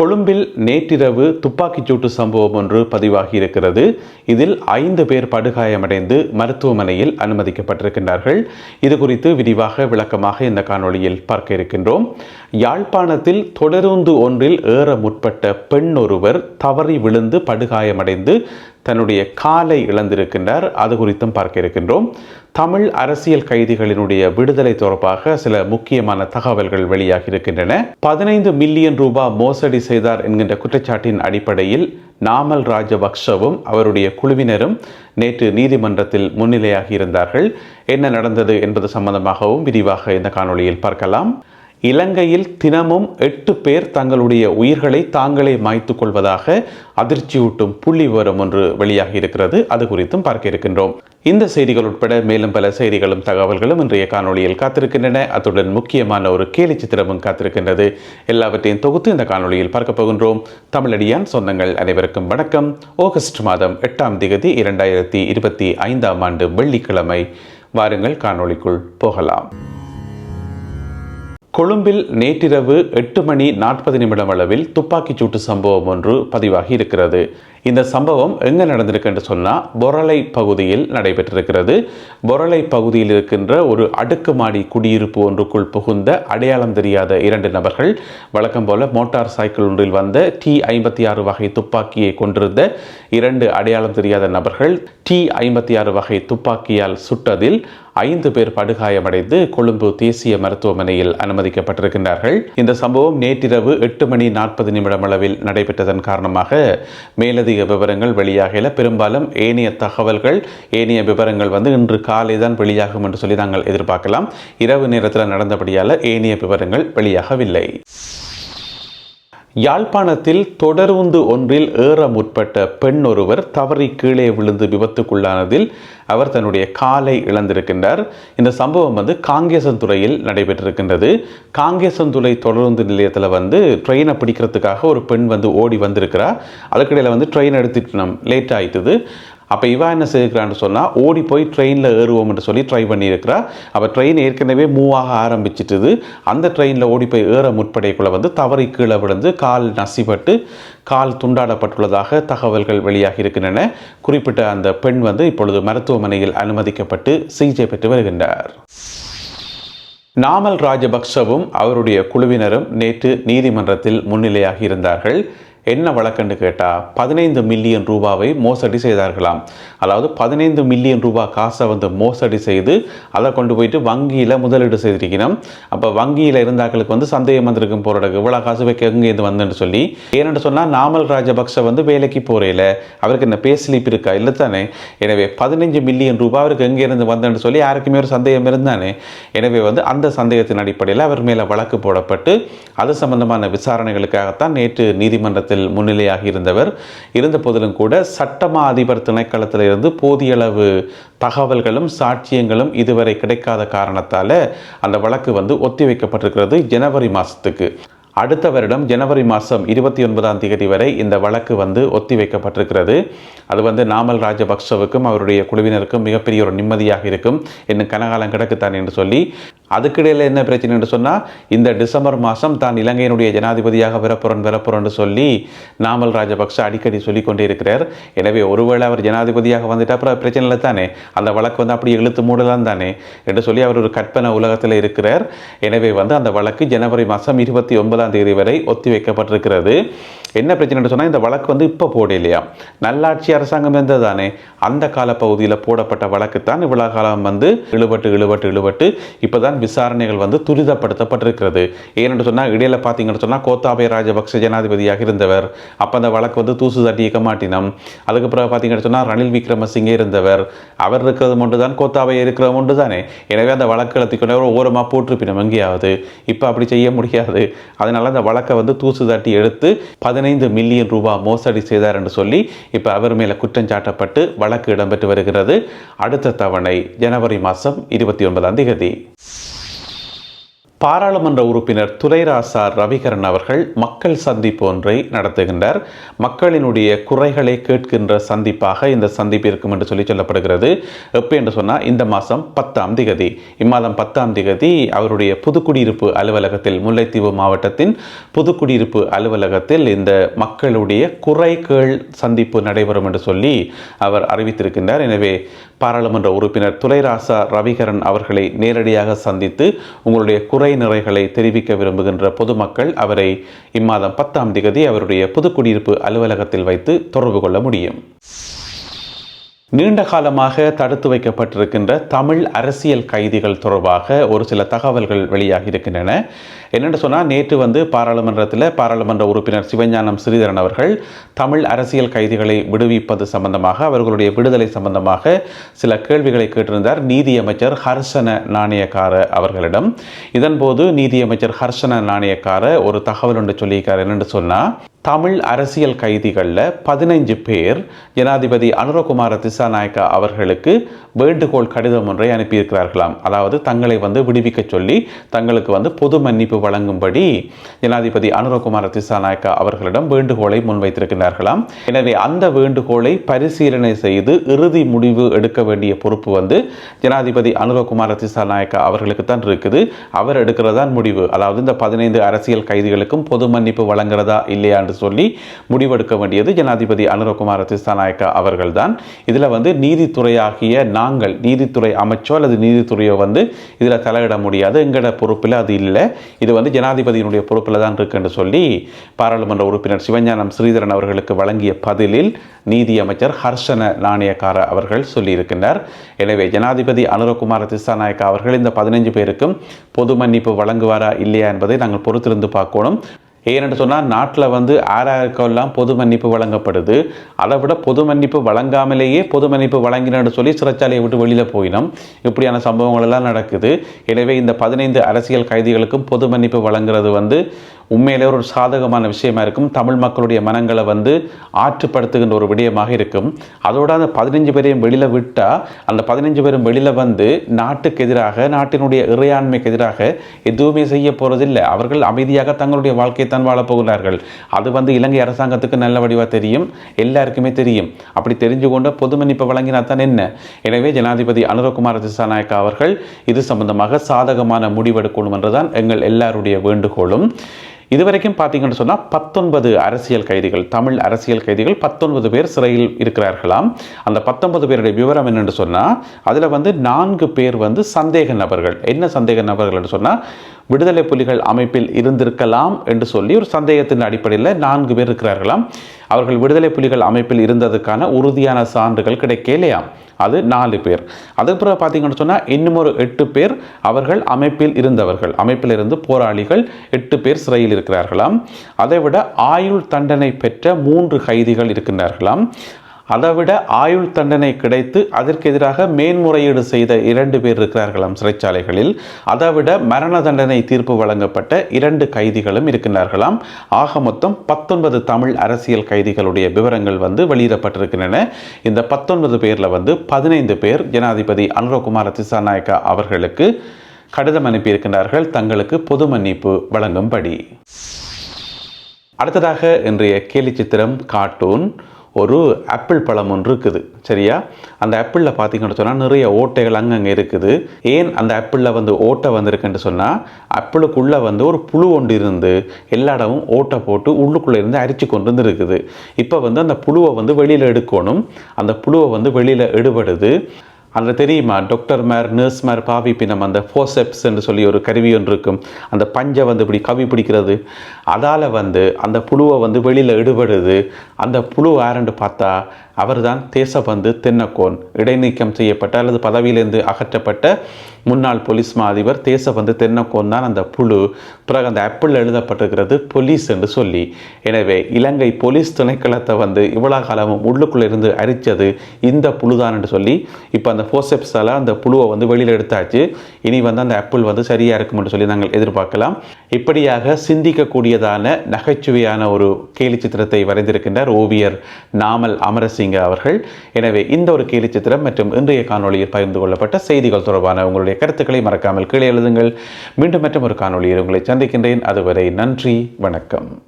கொழும்பில் நேற்றிரவு துப்பாக்கிச்சூட்டு சம்பவம் ஒன்று பதிவாகி இருக்கிறது இதில் ஐந்து பேர் படுகாயமடைந்து மருத்துவமனையில் அனுமதிக்கப்பட்டிருக்கின்றார்கள். இது குறித்து விரிவாக விளக்கமாக இந்த காணொளியில் பார்க்க இருக்கின்றோம். யாழ்ப்பாணத்தில் தொடருந்து ஒன்றில் ஏற முற்பட்ட பெண் ஒருவர் தவறி விழுந்து படுகாயமடைந்து தன்னுடைய காலை இழந்திருக்கின்றார். அது குறித்தும் பார்க்க இருக்கின்றோம். தமிழ் அரசியல் கைதிகளினுடைய விடுதலை தொடர்பாக சில முக்கியமான தகவல்கள் வெளியாகி இருக்கின்றன. பதினைந்து மில்லியன் ரூபாய் மோசடி செய்தார் என்கின்ற குற்றச்சாட்டின் அடிப்படையில் நாமல் ராஜபக்ஷவும் அவருடைய குழுவினரும் நேற்று நீதிமன்றத்தில் முன்னிலையாகி இருந்தார்கள். என்ன நடந்தது என்பது சம்பந்தமாகவும் விரிவாக இந்த காணொளியில் பார்க்கலாம். இலங்கையில் தினமும் எட்டு பேர் தங்களுடைய உயிர்களை தாங்களே மாய்த்து கொள்வதாக அதிர்ச்சியூட்டும் புள்ளி விவரம் ஒன்று வெளியாகி இருக்கிறது. அது குறித்தும் பார்க்க இருக்கின்றோம். இந்த செய்திகள் உட்பட மேலும் பல செய்திகளும் தகவல்களும் இன்றைய காணொளியில் காத்திருக்கின்றன. அத்துடன் முக்கியமான ஒரு கேலி சித்திரமும் காத்திருக்கின்றது. எல்லாவற்றையும் தொகுத்து இந்த காணொளியில் பார்க்க போகின்றோம். தமிழடியான் சொந்தங்கள் அனைவருக்கும் வணக்கம். ஆகஸ்ட் மாதம் எட்டாம் திகதி இரண்டாயிரத்தி இருபத்தி ஐந்தாம் ஆண்டு வெள்ளிக்கிழமை. வாருங்கள் காணொளிக்குள் போகலாம். கொழும்பில் நேற்றிரவு எட்டு மணி நாற்பது நிமிடம் அளவில் துப்பாக்கிச் சூட்டு சம்பவம் ஒன்று பதிவாகி இருக்கிறது. இந்த சம்பவம் எங்கே நடந்திருக்கு என்று சொன்னால் பொரளை பகுதியில் நடைபெற்றிருக்கிறது. பொரளை பகுதியில் இருக்கின்ற ஒரு அடுக்குமாடி குடியிருப்பு ஒன்றுக்குள் புகுந்த அடையாளம் தெரியாத இரண்டு நபர்கள் வழக்கம் போல மோட்டார் சைக்கிள் ஒன்றில் வந்த டி ஐம்பத்தி ஆறு வகை துப்பாக்கியை கொண்டிருந்த இரண்டு அடையாளம் தெரியாத நபர்கள் டி ஐம்பத்தி ஆறு வகை துப்பாக்கியால் சுட்டதில் ஐந்து பேர் படுகாயமடைந்து கொழும்பு தேசிய மருத்துவமனையில் அனுமதிக்கப்பட்டிருக்கின்றார்கள். இந்த சம்பவம் நேற்றிரவு எட்டு மணி நாற்பது நிமிடம் அளவில் நடைபெற்றதன் காரணமாக மேலதிக விவரங்கள் வெளியாகல. பெரும்பாலும் ஏனைய தகவல்கள் ஏனைய விவரங்கள் வந்து இன்று காலை தான் வெளியாகும் என்று சொல்லி நாங்கள் எதிர்பார்க்கலாம். இரவு நேரத்தில் நடந்தபடியால் ஏனைய விவரங்கள் வெளியாகவில்லை. யாழ்ப்பாணத்தில் தொடருந்து ஒன்றில் ஏற முற்பட்ட பெண் ஒருவர் தவறி கீழே விழுந்து விபத்துக்குள்ளானதில் அவர் தன்னுடைய காலை இழந்திருக்கின்றார். இந்த சம்பவம் வந்து காங்கேசன்துறையில் நடைபெற்றிருக்கின்றது. காங்கேசன்துறை தொடருந்து நிலையத்தில் வந்து ட்ரெயினை பிடிக்கிறதுக்காக ஒரு பெண் வந்து ஓடி வந்திருக்கிறார் அதுக்கிடையில் வந்து ட்ரெயின் எடுத்துட்டு நம் லேட் ஆயிட்டுது. அப்போ இவா என்ன செய்கிறான்னு சொன்னால் ஓடி போய் ட்ரெயினில் ஏறுவோம்னு சொல்லி ட்ரை பண்ணியிருக்கிறா. அப்போ ட்ரெயின் ஏற்கனவே மூவ் ஆக ஆரம்பிச்சிட்டுது. அந்த ட்ரெயினில் ஓடி போய் ஏற முற்படைக்குள்ள வந்து தவறி கீழே விழுந்து கால் நசிப்பட்டு கால் துண்டாடப்பட்டுள்ளதாக தகவல்கள் வெளியாகி இருக்கின்றன. குறிப்பிட்ட அந்த பெண் வந்து இப்பொழுது மருத்துவமனையில் அனுமதிக்கப்பட்டு சிகிச்சை பெற்று வருகின்றார். நாமல் ராஜபக்சவும் அவருடைய குழுவினரும் நேற்று நீதிமன்றத்தில் முன்னிலையாகி இருந்தார்கள். என்ன வழக்குன்னு கேட்டால் பதினைந்து மில்லியன் ரூபாவை மோசடி செய்தார்களாம். அதாவது பதினைந்து மில்லியன் ரூபாய் காசை வந்து மோசடி செய்து அதை கொண்டு போயிட்டு வங்கியில் முதலீடு செய்திருக்கணும். அப்போ வங்கியில் இருந்தாக்களுக்கு வந்து சந்தேகம் வந்திருக்கும் போகிறதுக்கு இவ்வளோ காசு வைக்க எங்கேருந்து வந்துன்னு சொல்லி ஏன்னு சொன்னால் நாமல் ராஜபக்ச வந்து வேலைக்கு போகிறேல அவருக்கு என்ன பே ஸ்லிப் இருக்கா? இல்லை தானே. எனவே பதினைஞ்சு மில்லியன் ரூபாய் அவருக்கு எங்கேருந்து வந்தேன்னு சொல்லி யாருக்குமே ஒரு சந்தேகம் இருந்தானே. எனவே வந்து அந்த சந்தேகத்தின் அடிப்படையில் அவர் மேலே வழக்கு போடப்பட்டு அது சம்பந்தமான விசாரணைகளுக்காகத்தான் நேற்று நீதிமன்றத்தில் நீதிமன்றத்தில் முன்னிலையாகி இருந்தவர். இருந்த போதிலும் கூட சட்டமா அதிபர் திணைக்களத்தில் இருந்து போதிய அளவு தகவல்களும் சாட்சியங்களும் இதுவரை கிடைக்காத காரணத்தால் அந்த வழக்கு வந்து ஒத்திவைக்கப்பட்டிருக்கிறது ஜனவரி மாதத்துக்கு அடுத்த வருடம் ஜனவரி மாதம் இருபத்தி ஒன்பதாம் தேதி வரை இந்த வழக்கு வந்து ஒத்தி வைக்கப்பட்டிருக்கிறது அது வந்து நாமல் ராஜபக்சவுக்கும் அவருடைய குழுவினருக்கும் மிகப்பெரிய ஒரு நிம்மதியாக இருக்கும். இன்னும் கனகாலம் கிடக்குத்தான் என்று சொல்லி அதுக்கிடையில் என்ன பிரச்சனை என்று சொன்னால் இந்த டிசம்பர் மாதம் தான் இலங்கையினுடைய ஜனாதிபதியாக வரப்புறன் வரப்புறன்னு சொல்லி நாமல் ராஜபக்ச அடிக்கடி சொல்லி கொண்டே இருக்கிறார். எனவே ஒருவேளை அவர் ஜனாதிபதியாக வந்துட்டு அப்புறம் பிரச்சனை இல்லை தானே? அந்த வழக்கு வந்து அப்படி எழுத்து மூடலாம் தானே? என்று சொல்லி அவர் ஒரு கற்பனை உலகத்தில் இருக்கிறார். எனவே வந்து அந்த வழக்கு ஜனவரி மாதம் இருபத்தி ஒன்பதாம் தேதி வரை ஒத்தி வைக்கப்பட்டிருக்கிறது. என்ன பிரச்சனைன்னு சொன்னால் இந்த வழக்கு வந்து இப்போ போடலையா நல்லாட்சி அரசாங்கம் இருந்தது தானே அந்த காலப்பகுதியில் போடப்பட்ட வழக்கு தான் இவ்வளோ காலம் வந்து இழுபட்டு இழுபட்டு இழுபட்டு இப்போ தான் விசாரணைகள் வந்து துரிதப்படுத்தப்பட்டிருக்கிறது. ஏனென்று சொன்னால் இடையில பார்த்தீங்கன்னு சொன்னால் கோத்தாபய ராஜபக்ச ஜனாதிபதியாக இருந்தவர். அப்போ அந்த வழக்கு வந்து தூசு தட்டி இயக்க மாட்டினம். அதுக்கப்புறம் பார்த்தீங்கன்னு சொன்னால் ரணில் விக்ரமசிங்கே இருந்தவர். அவர் இருக்கிறது ஒன்று தான் கோத்தாபய இருக்கிறது மட்டும் தானே எனவே அந்த வழக்கு எழுத்திக்கொண்டவர் ஓரமாக போட்டிருப்பினோம் எங்கேயாவது. இப்போ அப்படி செய்ய முடியாது. அதனால் அந்த வழக்கை வந்து தூசு தட்டி எடுத்து பதினைந்து மில்லியன் ரூபாய் மோசடி செய்தார் என்று சொல்லி இப்போ அவர் மேலே குற்றம் சாட்டப்பட்டு வழக்கு இடம்பெற்று வருகிறது. அடுத்த தவணை ஜனவரி மாதம் இருபத்தி ஒன்பதாம் தேதி. பாராளுமன்ற உறுப்பினர் துரைராசா ரவிகரன் அவர்கள் மக்கள் சந்திப்பு ஒன்றை நடத்துகின்றார். மக்களினுடைய குறைகளை கேட்கின்ற சந்திப்பாக இந்த சந்திப்பு இருக்கும் என்று சொல்லி சொல்லப்படுகிறது. எப்போ என்று சொன்னால் இந்த மாதம் பத்தாம் திகதி. இம்மாதம் பத்தாம் திகதி அவருடைய புதுக்குடியிருப்பு அலுவலகத்தில் முல்லைத்தீவு மாவட்டத்தின் புதுக்குடியிருப்பு அலுவலகத்தில் இந்த மக்களுடைய குறைகேள் சந்திப்பு நடைபெறும் என்று சொல்லி அவர் அறிவித்திருக்கின்றார். எனவே பாராளுமன்ற உறுப்பினர் துளைராசா ரவிகரன் அவர்களை நேரடியாக சந்தித்து உங்களுடைய குறை நிறைகளை தெரிவிக்க விரும்புகின்ற பொதுமக்கள் அவரை இம்மாதம் பத்தாம் திகதி அவருடைய புதுக்குடியிருப்பு அலுவலகத்தில் வைத்து தொடர்பு கொள்ள முடியும். நீண்ட காலமாக தடுத்து வைக்கப்பட்டிருக்கின்ற தமிழ் அரசியல் கைதிகள் தொடர்பாக ஒரு சில தகவல்கள் வெளியாகி இருக்கின்றன. என்னென்னு சொன்னால் நேற்று வந்து பாராளுமன்றத்தில் பாராளுமன்ற உறுப்பினர் சிவஞானம் ஸ்ரீதரன் அவர்கள் தமிழ் அரசியல் கைதிகளை விடுவிப்பது சம்பந்தமாக அவர்களுடைய விடுதலை சம்பந்தமாக சில கேள்விகளை கேட்டிருந்தார் நீதியமைச்சர் ஹர்ஷன நாணயக்கார அவர்களிடம். இதன்போது நீதியமைச்சர் ஹர்ஷன நாணயக்கார ஒரு தகவல் ஒன்று சொல்லியிருக்கார். என்னென்று சொன்னால் தமிழ் அரசியல் கைதிகளில் பதினைஞ்சு பேர் ஜனாதிபதி அனுரகுமார திசாநாயக்கா அவர்களுக்கு வேண்டுகோள் கடிதம் ஒன்றை அனுப்பியிருக்கிறார்களாம். அதாவது தங்களை வந்து விடுவிக்க சொல்லி தங்களுக்கு வந்து பொது மன்னிப்பு வழங்கும்படி ஜனாதிபதி அனுரகுமார திசாநாயக்கா அவர்களிடம் வேண்டுகோளை முன்வைத்திருக்கிறார்களாம். எனவே அந்த வேண்டுகோளை பரிசீலனை செய்து இறுதி முடிவு எடுக்க வேண்டிய பொறுப்பு வந்து ஜனாதிபதி அனுரகுமார திசாநாயக்கா அவர்களுக்கு தான் இருக்குது. அவர் எடுக்கிறதான் முடிவு. அதாவது இந்த பதினைந்து அரசியல் கைதிகளுக்கும் பொது மன்னிப்பு வழங்குறதா இல்லையா என்று சொல்லி முடிவெடுக்க வேண்டியது ஜனாதிபதி அனுரகுமார திசாநாயக்கா அவர்கள்தான். இதில் வந்து நீதித்துறையாகிய நாங்கள் நீதித்துறை அமைச்சோ அல்லது நீதித்துறையோ வந்து இதில் தலையிட முடியாது. எங்களோட பொறுப்பில் அது இல்லை. இது வந்து ஜனாதிபதியினுடைய பொறுப்பில் தான் இருக்குன்னு சொல்லி பாராளுமன்ற உறுப்பினர் சிவஞானம் ஸ்ரீதரன் அவர்களுக்கு வழங்கிய பதிலில் நீதி அமைச்சர் ஹர்ஷன நாணயக்கார அவர்கள் சொல்லியிருக்கின்றார். எனவே ஜனாதிபதி அனுரகுமார திசாநாயக்கா அவர்கள் இந்த பதினைஞ்சு பேருக்கும் பொது மன்னிப்பு வழங்குவாரா இல்லையா என்பதை நாங்கள் பொறுத்திருந்து பார்க்கணும். ஏனென்று சொன்னால் நாட்டில் வந்து ஆறாருக்கெல்லாம் பொது மன்னிப்பு வழங்கப்படுது. அதை விட பொது மன்னிப்பு வழங்காமலேயே பொது மன்னிப்பு வழங்கினு சொல்லி சிறைச்சாலையை விட்டு வெளியில் போயினோம் இப்படியான சம்பவங்கள் எல்லாம் நடக்குது. எனவே இந்த பதினைந்து அரசியல் கைதிகளுக்கும் பொது மன்னிப்பு வழங்குறது வந்து உண்மையிலே ஒரு சாதகமான விஷயமா இருக்கும். தமிழ் மக்களுடைய மனங்களை வந்து ஆற்றுப்படுத்துகின்ற ஒரு விடயமாக இருக்கும். அதோட அந்த பதினஞ்சு பேரையும் வெளியில் விட்டால் அந்த பதினஞ்சு பேரும் வெளியில் வந்து நாட்டுக்கு எதிராக நாட்டினுடைய இறையாண்மைக்கு எதிராக எதுவுமே செய்ய போகிறதில்லை அவர்கள் அமைதியாக தங்களுடைய வாழ்க்கையை தான் வாழப் அது வந்து இலங்கை அரசாங்கத்துக்கு நல்ல வடிவாக தெரியும். எல்லாருக்குமே தெரியும். அப்படி தெரிஞ்சு கொண்டு பொது மன்னிப்பு வழங்கினா தான் என்ன? எனவே ஜனாதிபதி அனுரகுமார் திசாநாயக்கா அவர்கள் இது சம்பந்தமாக சாதகமான முடிவெடுக்கணும் என்றுதான் எங்கள் எல்லாருடைய வேண்டுகோளும். இதுவரைக்கும் பார்த்தீங்கன்னு சொன்னால் பத்தொன்பது அரசியல் கைதிகள் தமிழ் அரசியல் கைதிகள் பத்தொன்பது பேர் சிறையில் இருக்கிறார்களாம். அந்த பத்தொன்பது பேருடைய விவரம் என்னென்னு சொன்னால் அதில் வந்து நான்கு பேர் வந்து சந்தேக நபர்கள். என்ன சந்தேக நபர்கள் என்று சொன்னால் விடுதலை புலிகள் அமைப்பில் இருந்திருக்கலாம் என்று சொல்லி ஒரு சந்தேகத்தின் அடிப்படையில் நான்கு பேர் இருக்கிறார்களாம். அவர்கள் விடுதலை புலிகள் அமைப்பில் இருந்ததுக்கான உறுதியான சான்றுகள் கிடைக்கலையாம் அது நாலு பேர். அதுக்கு பிறகு பார்த்தீங்கன்னு சொன்னால் இன்னும் ஒரு எட்டு பேர் அவர்கள் அமைப்பில் இருந்தவர்கள். அமைப்பில் இருந்து போராளிகள் எட்டு பேர் சிறையில் இருக்கிறார்களாம். அதை விட ஆயுள் தண்டனை பெற்ற மூன்று கைதிகள் இருக்கின்றார்களாம். அதைவிட ஆயுள் தண்டனை கிடைத்து அதற்கு எதிராக மேன்முறையீடு செய்த இரண்டு பேர் இருக்கிறார்களாம் சிறைச்சாலைகளில். அதைவிட மரண தண்டனை தீர்ப்பு வழங்கப்பட்ட இரண்டு கைதிகளும் இருக்கின்றார்களாம். ஆக மொத்தம் பத்தொன்பது தமிழ் அரசியல் கைதிகளுடைய விவரங்கள் வந்து வெளியிடப்பட்டிருக்கின்றன. இந்த பத்தொன்பது பேரில் வந்து பதினைந்து பேர் ஜனாதிபதி அனுரகுமார திசாநாயக்கா அவர்களுக்கு கடிதம் அனுப்பியிருக்கின்றார்கள். தங்களுக்கு பொது மன்னிப்பு வழங்கும்படி. அடுத்ததாக இன்றைய கேலி சித்திரம் கார்ட்டூன். ஒரு ஆப்பிள் பழம் ஒன்று இருக்குது சரியா? அந்த ஆப்பிளில் பார்த்தீங்கன்னு சொன்னால் நிறைய ஓட்டைகள் அங்கங்கே இருக்குது. ஏன் அந்த ஆப்பிளில் வந்து ஓட்டை வந்திருக்குன்னு சொன்னால் ஆப்பிளுக்குள்ளே வந்து ஒரு புழு ஒன்று இருந்து எல்லா இடமும் ஓட்டை போட்டு உள்ளுக்குள்ளே இருந்து அரிச்சு கொண்டு வந்து இருக்குது. இப்போ வந்து அந்த புழுவை வந்து வெளியில் எடுக்கணும். அந்த புழுவை வந்து வெளியில் எடுபடுது. அதில் தெரியுமா? டாக்டர் மேர் நர்ஸ் மேர் பாவிப்பினம் அந்த ஃபோசெப்ஸ் என்று சொல்லி ஒரு கருவி ஒன்று இருக்கும். அந்த பஞ்சை வந்து இப்படி கவி பிடிக்கிறது. அதால் வந்து அந்த புழுவை வந்து வெளியில் எடுபடுது அந்த புழு ஆரண்டு பார்த்தா அவர்தான் தேசபந்து தென்னக்கோன். இடைநீக்கம் செய்யப்பட்ட அல்லது பதவியிலிருந்து அகற்றப்பட்ட முன்னாள் போலீஸ் மா அதிபர் தேசபந்து தென்னக்கோன் தான் அந்த புழு. பிறகு அந்த ஆப்பிள் எழுதப்பட்டிருக்கிறது போலீஸ் என்று சொல்லி. எனவே இலங்கை போலீஸ் திணைக்களத்தை வந்து இவ்வளோ காலமும் உள்ளுக்குள்ளே இருந்து அரித்தது இந்த புழுதான் என்று சொல்லி இப்போ அந்த ஃபோசெப்ஸால் அந்த புழுவை வந்து வெளியில் எடுத்தாச்சு. இனி வந்து அந்த ஆப்பிள் வந்து சரியாக இருக்கும்னு சொல்லி நாங்கள் எதிர்பார்க்கலாம். இப்படியாக சிந்திக்கக்கூடியதான நகைச்சுவையான ஒரு கேலி சித்திரத்தை வரைந்திருக்கின்றார் ஓவியர் நாமல் அமரசிங் வீரசிங்க அவர்கள். எனவே இந்த ஒரு கேலி சித்திரம் மற்றும் இன்றைய காணொளியில் பகிர்ந்து கொள்ளப்பட்ட செய்திகள் தொடர்பான உங்களுடைய கருத்துக்களை மறக்காமல் கீழே எழுதுங்கள். மீண்டும் மற்றும் ஒரு காணொளியில் உங்களை சந்திக்கின்றேன். அதுவரை நன்றி வணக்கம்.